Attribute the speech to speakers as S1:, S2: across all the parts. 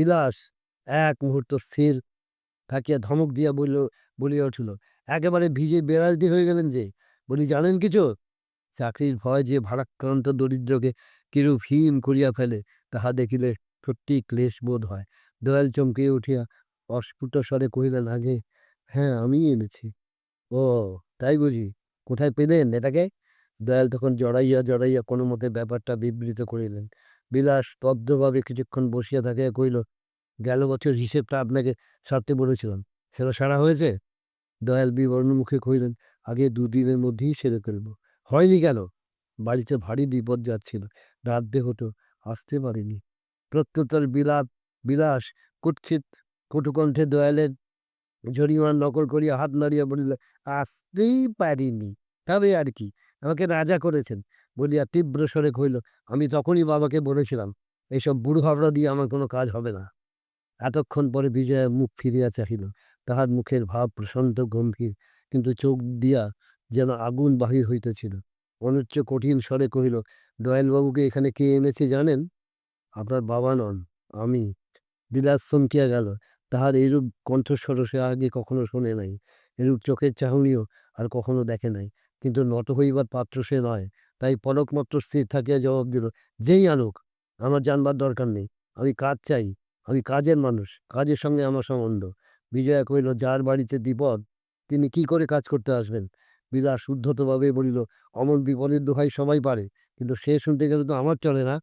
S1: বিলাস, এক মুহূর্ত স্থির থাকিয়া ধমক দিয়া বলল, বলিয়া উঠিল, একেবারে ভিজে বেড়ালটি হয়ে গেলেন যে, বলি জানেন কিছু? চাকরির ভয় যে ভারাক্রান্ত দরিদ্রকে কিরূপ হীন করিয়া ফেলে, তাহা দেখিলে সত্যি ক্লেশ বোধ হয়। দয়াল চমকিয়ে উঠিয়া অস্ফুট স্বরে কহিলেন, আগে হ্যাঁ আমি এনেছি। ও, তাই বুঝি? কোথায় পেলেন এটাকে? দয়াল তখন জড়াইয়া জড়াইয়া কোনো মতে ব্যাপারটা বিবৃত করিলেন। বিলাস স্তব্ধভাবে কিছুক্ষণ বসিয়া থাকিয়া কইল গেল বছর হিসেবটা আপনাকে সারতে বলেছিলাম। সেটা সারা হয়েছে? দয়াল বিবর্ণ মুখে কহিলেন, আগে দুদিনের মধ্যেই সেরে ফেলব। হয়নি কেন? বাড়িতে ভারী বিপদ যাচ্ছিল। রাত হতো আসতে পারিনি। প্রত্যুত্তর বিলাপ বিলাস, কুৎসিত, কটুকণ্ঠে দয়ালের জরিমার নকল করিয়া হাত নাড়িয়া বলিল, আসতেই পারিনি। তবে আর কি আমাকে রাজা করেছেন। বলিয়া তীব্র স্বরে কহিল, আমি তখনই বাবাকে বলেছিলাম, এইসব বুড়ো হাবড়া দিয়ে আমার কোনো কাজ হবে না। এতক্ষণ পরে বিজয়া মুখ ফিরিয়া চাহিল। তাহার মুখের ভাব প্রশান্ত গম্ভীর, কিন্তু চোখ দিয়া যেন আগুন বাহির হইতেছিল। অনুচ্চ কঠিন স্বরে কহিল, দয়ালবাবুকে এখানে কে এনেছে জানেন? আপনার বাবা নন, আমি। বিলাস চমকিয়া গেল, তাহার এইরূপ কণ্ঠস্বর সে আগে কখনো শোনে নাই। এরূপ চোখের চাহনিও আর কখনো দেখে নাই। কিন্তু নত হইবার পাত্র সে নয়। তাই পলকমাত্র স্থির থাকিয়া জবাব দিল, যেই আনুক, আমার জানবার দরকার নেই। আমি কাজ চাই। আমি কাজের মানুষ। কাজের সঙ্গে আমার সম্বন্ধ। বিজয়া কহিল, যার বাড়িতে বিপদ, তিনি কি করে কাজ করতে আসবেন? বিলাস উদ্ধতভাবে বলিল, অমন বিপদের দোহাই সবাই পারে, কিন্তু সে শুনতে গেলে তো আমার চলে না।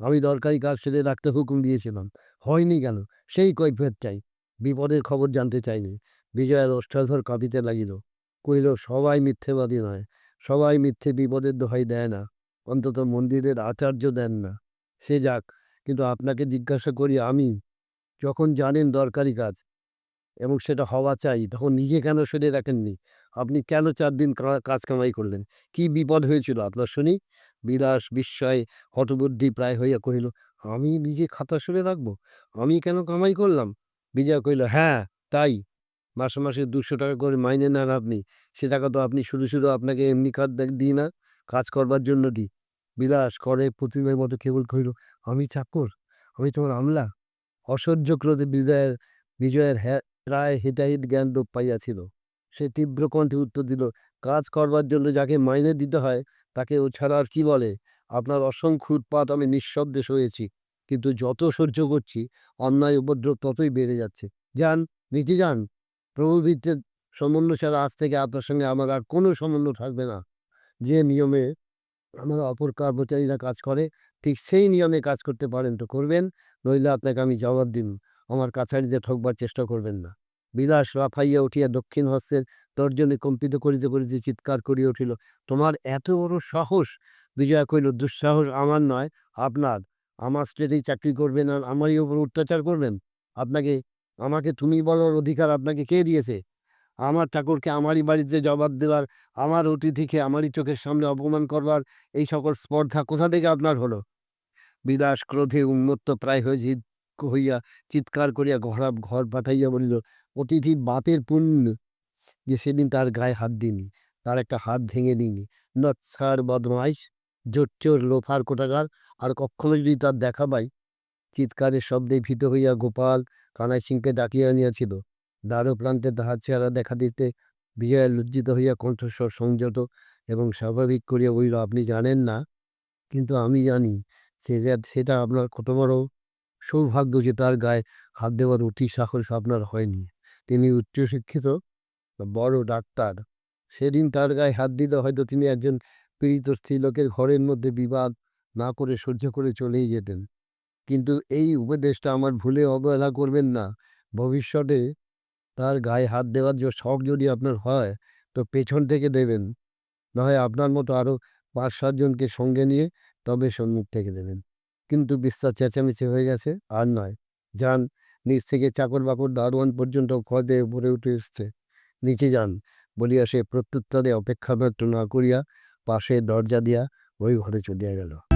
S1: আমি দরকারি কাজ সেরে রাখতে হুকুম দিয়েছিলাম। হয়নি কেন? সেই কৈফিয়ত চাই। বিপদের খবর জানতে চাইনি। বিজয়ের ওষ্ঠাধর কাঁপিতে লাগিল। কহিল, সবাই মিথ্যেবাদী নয়, সবাই মিথ্যে বিপদের দোহাই দেয় না, অন্তত মন্দিরের আচার্য দেন না। সে যাক, কিন্তু আপনাকে জিজ্ঞাসা করি আমি, যখন জানেন দরকারি কাজ, এবং সেটা হওয়া চাই, তখন নিজে কেন সরে রাখেননি? আপনি কেন চার দিন কাজ কামাই করলেন? কি বিপদ হয়েছিল আপনার শুনি? বিলাস বিস্ময়ে হতবুদ্ধি প্রায় হইয়া কহিল, আমি নিজে খাতা সরে রাখব? আমি কেন কামাই করলাম? বিজয় কহিল হ্যাঁ তাই। মাসে মাসে দুশো টাকা করে মাইনে নেন আপনি। সে টাকা তো আপনি শুধু শুধু আপনাকে এমনি কাজ দিই না, কাজ করবার জন্য দিই। বিলাস করে প্রতিমার মতো কেবল কহিল আমি চাকর, আমি তোমার আমলা। অসহ্য ক্রোধে বিজয়ের বিজয়ের প্রায় হিতাহিত জ্ঞান লোপ পাইয়াছিল। সে তীব্র কণ্ঠে উত্তর দিল, কাজ করবার জন্য যাকে মাইনে দিতে হয়, তাকে ও ছাড়া আর কি বলে? আপনার অসংখ্য উৎপাত আমি নিঃশব্দে সয়েছি, কিন্তু যত সহ্য করছি, অন্যায় উপদ্রব ততই বেড়ে যাচ্ছে। যান, নিচে যান। প্রভুবৃত্তের সম্বন্ধ ছাড়া আজ থেকে আপনার সঙ্গে আমার আর কোনো সম্বন্ধ থাকবে না। যে নিয়মে আমার অপর কর্মচারীরা কাজ করে, ঠিক সেই নিয়মে কাজ করতে পারেন তো করবেন, নইলে আপনাকে আমি জবাব দিন আমার কাছারিতে ঠকবার চেষ্টা করবেন না। বিলাস লাফাইয়া উঠিয়া দক্ষিণ হস্তের তর্জনে কম্পিত করিতে করিতে চিৎকার করিয়া উঠিল, তোমার এত বড় সাহস? বিজয়া কহিল, দুঃসাহস আমার নয়, আপনার। আমার স্টেটেই চাকরি করবেন আর আমারই ওপর অত্যাচার করবেন, আপনাকে আমাকে তুমি বলার অধিকার আপনাকে কে দিয়েছে? আমার ঠাকুরকে, আমারই বাড়িতে জবাব দেওয়ার, আমার অতিথিকে আমারই চোখের সামনে অপমান করবার এই সকল স্পর্ধা কোথা থেকে আপনার হলো? বিদাস ক্রোধে উন্মত্ত প্রায় হয়ে হইয়া চিৎকার করিয়া ঘর ঘর পাঠাইয়া বলিল, অতিথি বাতের পুণ্য যে সেদিন তার গায়ে হাত দিইনি, তার একটা হাত ভেঙে দিইনি। নৎসার বদমাইশ জোর চোর লোফার কোটাকার আর কখনো যদি তার দেখা পাই চিৎকারের শব্দে ভীত হইয়া গোপাল কানাই সিংকে ডাকিয়া আনিয়াছিল। দ্বারো প্রান্তে তাহার চেহারা দেখা দিতে বিজয়া লজ্জিত হইয়া কণ্ঠস্বর সংযত এবং স্বাভাবিক করিয়া বলিল, আপনি জানেন না, কিন্তু আমি জানি সেটা সেটা আপনার কত বড় সৌভাগ্য যে তার গায়ে হাত দেওয়ার অতি সাহস আপনার হয়নি। তিনি উচ্চশিক্ষিত, বড় ডাক্তার। সেদিন তার গায়ে হাত দিলে হয়তো তিনি একজন পীড়িত স্ত্রীলোকের ঘরের মধ্যে বিবাদ না করে সহ্য করে চলেই যেতেন। কিন্তু এই উপদেশটা আমার ভুলে অবহেলা করবেন না। ভবিষ্যতে তার গায়ে হাত দেওয়ার যে শখ যদি আপনার হয়, তো পেছন থেকে দেবেন। নয় আপনার মতো আরও পাঁচ সাতজনকে সঙ্গে নিয়ে তবে সম্মুখ থেকে দেবেন। কিন্তু বিস্তার চেঁচামেচি হয়ে গেছে, আর নয়। যান, নিচ থেকে চাকর বাকর দারোয়ান পর্যন্ত খদে উপরে উঠে এসছে। নিচে যান, বলিয়া সে প্রত্যুত্তরে অপেক্ষা ব্যক্ত না করিয়া পাশে দরজা দিয়া ওই ঘরে চলিয়া গেল।